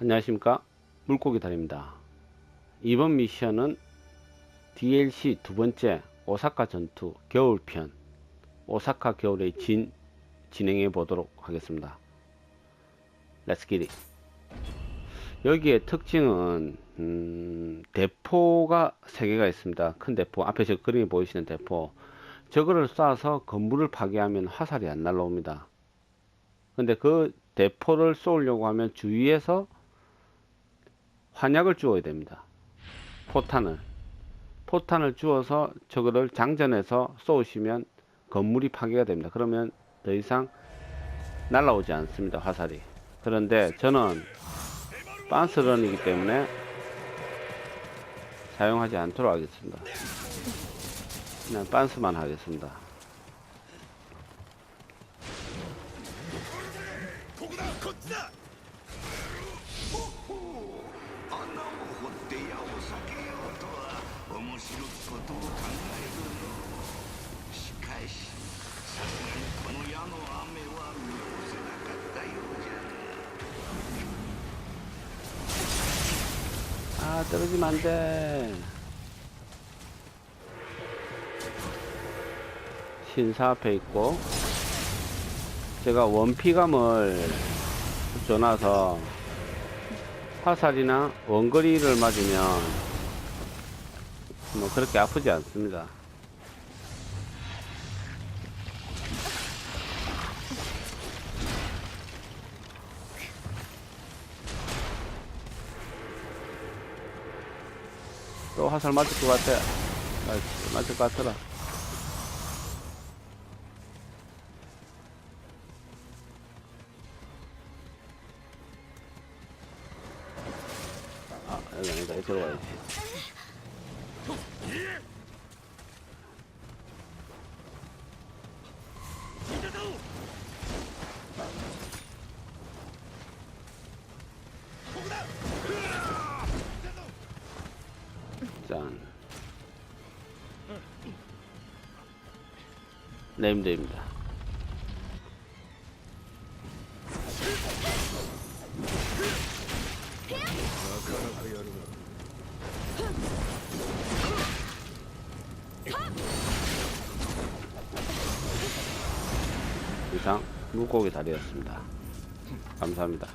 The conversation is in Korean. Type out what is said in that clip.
안녕하십니까? 물고기 달입니다. 이번 미션은 DLC 두 번째 오사카 전투 겨울편 오사카 겨울의 진 진행해 보도록 하겠습니다. It. 여기에 특징은 음, 대포가 3개가 있습니다. 큰 대포 앞에 저 그림에 보이시는 대포. 저거를 쏴서 건물을 파괴하면 화살이 안 날라옵니다. 근데 그 대포를 쏘려고 하면 주위에서 환약을 주어야 됩니다. 포탄을. 포탄을 주어서 저거를 장전해서 쏘시면 건물이 파괴가 됩니다. 그러면 더 이상 날아오지 않습니다. 화살이. 그런데 저는 빤스런이기 때문에 사용하지 않도록 하겠습니다. 그냥 빤스만 하겠습니다. 떨어지면 안 돼. 신사 앞에 있고, 제가 원피감을 줘놔서 화살이나 원거리를 맞으면 뭐 그렇게 아프지 않습니다. 또 화살 맞을 것 같아. 아, 맞을 것 같더라. 아, 여기 아니다. 이쪽으로 가야지. 짠. 네임드입니다. 이상 물고기 다리였습니다. 감사합니다.